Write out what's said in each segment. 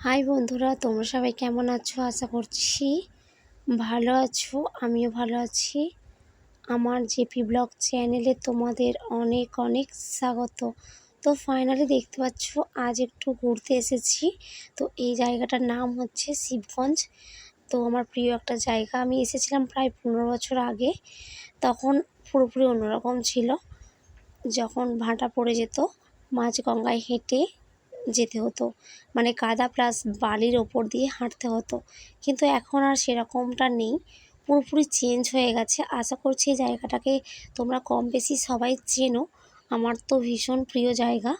High বন্ধুরা, তোমরা সবাই কেমন আছো? আশা করছি ভালো আছো, আমিও ভালো আছি। আমার জেপি ব্লগ চ্যানেলে তোমাদের অনেক অনেক স্বাগত। তো ফাইনালি দেখতে পাচ্ছ, আজ একটু ঘুরতে এসেছি। তো এই জায়গাটার নাম হচ্ছে শিবগঞ্জ। তো আমার প্রিয় একটা জায়গা, আমি এসেছিলাম প্রায় পনেরো বছর আগে। তখন পুরোপুরি অন্যরকম ছিল। যখন ভাটা পড়ে যেত মাঝ গঙ্গায় হেঁটে যেতে হতো। মানে কাদা প্লাস বালির ওপর দিয়ে হাঁটতে হতো। কিন্তু এখন আর সেরকমটা নেই। পুরোপুরি চেঞ্জ হয়ে গেছে। আশা করছি এই জায়গাটাকে তোমরা কম বেশি সবাই চেনো। আমার তো ভীষণ প্রিয় জায়গা।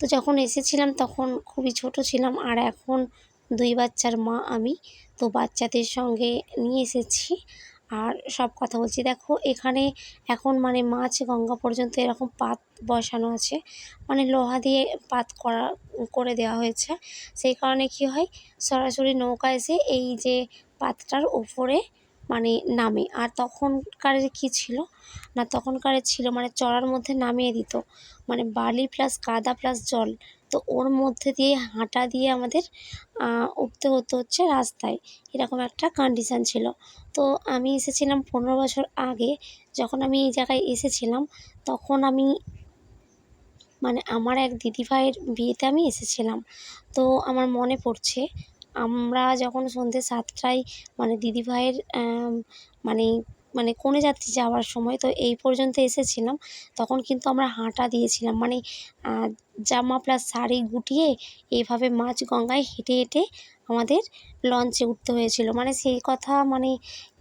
তো যখন এসেছিলাম তখন খুবই ছোট ছিলাম আর এখন দুই বাচ্চার মা আমি। তো বাচ্চাদের সঙ্গে নিয়ে এসেছি। আর সব কথা বলছি। দেখো, এখানে এখন মানে মাছ, গঙ্গা পর্যন্ত এরকম পাত বসানো আছে। মানে লোহা দিয়ে পাত করা, করে দেওয়া হয়েছে। সেই কারণে কি হয়, সরাসরি নৌকা এসে এই যে পাতটার উপরে মানে নামে। আর তখনকার কি ছিল? না, তখনকার ছিল মানে চড়ার মধ্যে নামিয়ে দিত। মানে বালি প্লাস কাদা প্লাস জল। তো ওর মধ্যে দিয়ে হাঁটা দিয়ে আমাদের উঠতে হতো হচ্ছে রাস্তায়। এরকম একটা কন্ডিশান ছিল। তো আমি এসেছিলাম পনেরো বছর আগে। যখন আমি এই জায়গায় এসেছিলাম, তখন আমি মানে আমার এক দিদিভাইয়ের বিয়েতে আমি এসেছিলাম। তো আমার মনে পড়ছে আমরা যখন সন্ধ্যে সাতটায় মানে দিদিভাইয়ের মানে মানে কনে যাত্রী যাওয়ার সময়, তো এই পর্যন্ত এসেছিলাম, তখন কিন্তু আমরা হাঁটা দিয়েছিলাম। মানে জামা প্লাস শাড়ি গুটিয়ে এইভাবে মাঝ গঙ্গায় হেঁটে হেঁটে আমাদের লঞ্চে উঠতে হয়েছিল। মানে সেই কথা মানে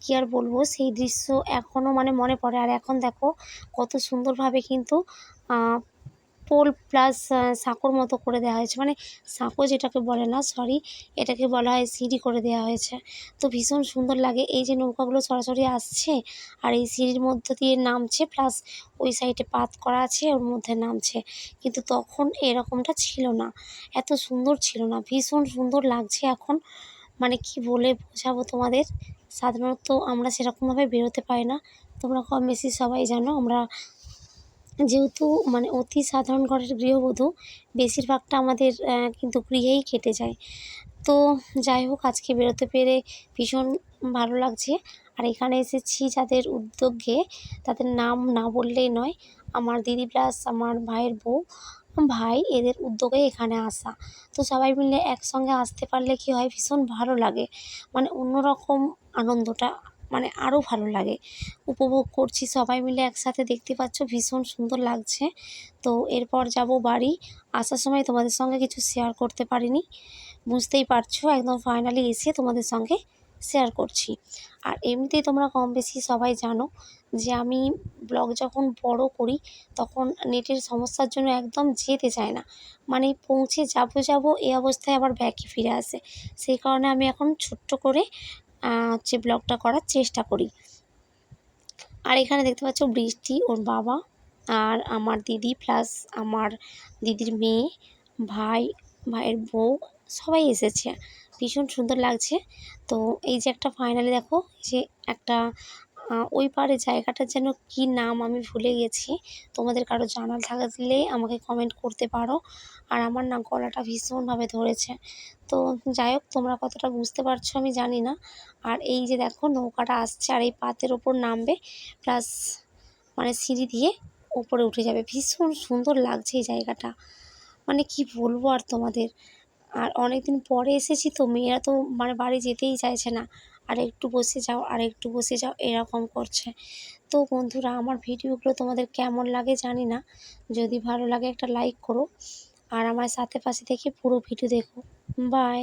কী আর বলব, সেই দৃশ্য এখনও মানে মনে পড়ে। আর এখন দেখো, কত সুন্দরভাবে কিন্তু পোল প্লাস সাঁকোর মতো করে দেওয়া হয়েছে। মানে সাঁকো যেটাকে বলে না সরি এটাকে বলা হয় সিঁড়ি করে দেওয়া হয়েছে। তো ভীষণ সুন্দর লাগে। এই যে নৌকাগুলো সরাসরি আসছে আর এই সিঁড়ির মধ্য দিয়ে নামছে প্লাস ওই সাইডে পাত করা আছে, ওর মধ্যে নামছে। কিন্তু তখন এরকমটা ছিল না। এত সুন্দর ছিল না। ভীষণ সুন্দর লাগছে এখন। মানে কি বলে বোঝাবো তোমাদের? সাধারণত আমরা সেরকমভাবে বেরোতে পারি না। তোমরা কম বেশি সবাই জানো, আমরা যেহেতু মানে অতি সাধারণ ঘরের গৃহবধূ, বেশিরভাগটা আমাদের কিন্তু গৃহেই কেটে যায়। তো যাই হোক, আজকে বেরোতে পেরে ভীষণ ভালো লাগছে। আর এখানে এসেছি যাদের উদ্যোগে, তাদের নাম না বললেই নয়, আমার দিদি প্লাস আমার ভাইয়ের বউ। ভাই এদের উদ্যোগে এখানে আসা। তো সবাই মিলে একসঙ্গে আসতে পারলে কি হয়, ভীষণ ভালো লাগে। মানে অন্যরকম আনন্দটা মানে আরও ভালো লাগে। উপভোগ করছি সবাই মিলে একসাথে দেখতে পাচ্ছ, ভীষণ সুন্দর লাগছে। তো এরপর যাব বাড়ি। আসার সময় তোমাদের সঙ্গে কিছু শেয়ার করতে পারিনি। বুঝতেই পারছ, একদম ফাইনালি এসে তোমাদের সঙ্গে শেয়ার করছি। আর এমনিতেই তোমরা কম বেশি সবাই জানো যে আমি ব্লগ যখন বড় করি, তখন নেটের সমস্যার জন্য একদম যেতে চায় না। মানে পৌঁছে যাব যাব এই অবস্থায় আবার ব্যাকে ফিরে আসে। সেই কারণে আমি এখন ছোট্ট করে হচ্ছে ব্লগটা করার চেষ্টা করি। আর এখানে দেখতে পাচ্ছ বৃষ্টি, ওর বাবা আর আমার দিদি প্লাস আমার দিদির মেয়ে, ভাই, ভাইয়ের বউ, সবাই এসেছে। ভীষণ সুন্দর লাগছে। তো এই যে একটা ফাইনালি দেখো, যে একটা ওই পারে জায়গাটার যেন কী নাম আমি ভুলে গেছি। তোমাদের কারও জানা থাকলে আমাকে কমেন্ট করতে পারো। আর আমার না গলাটা ভীষণভাবে ধরেছে। তো যাই হোক, তোমরা কতটা বুঝতে পারছ আমি জানি না। আর এই যে দেখো, নৌকাটা আসছে আর এই পাতের ওপর নামবে। প্লাস মানে সিঁড়ি দিয়ে উপরে উঠে যাবে। ভীষণ সুন্দর লাগছে এই জায়গাটা। মানে কি বলব আর তোমাদের? আর অনেক দিন পরে এসেছি তো, মেয়েরা তো মানে বাড়ি যেতেই চাইছে না। আর একটু বসে যাও আর একটু বসে যাও, এরকম করছে। তো বন্ধুরা, আমার ভিডিওগুলো তোমাদের কেমন লাগে জানি না। যদি ভালো লাগে একটা লাইক করো। আর আমার সাথে পাশে থেকে পুরো ভিডিও দেখো। বাই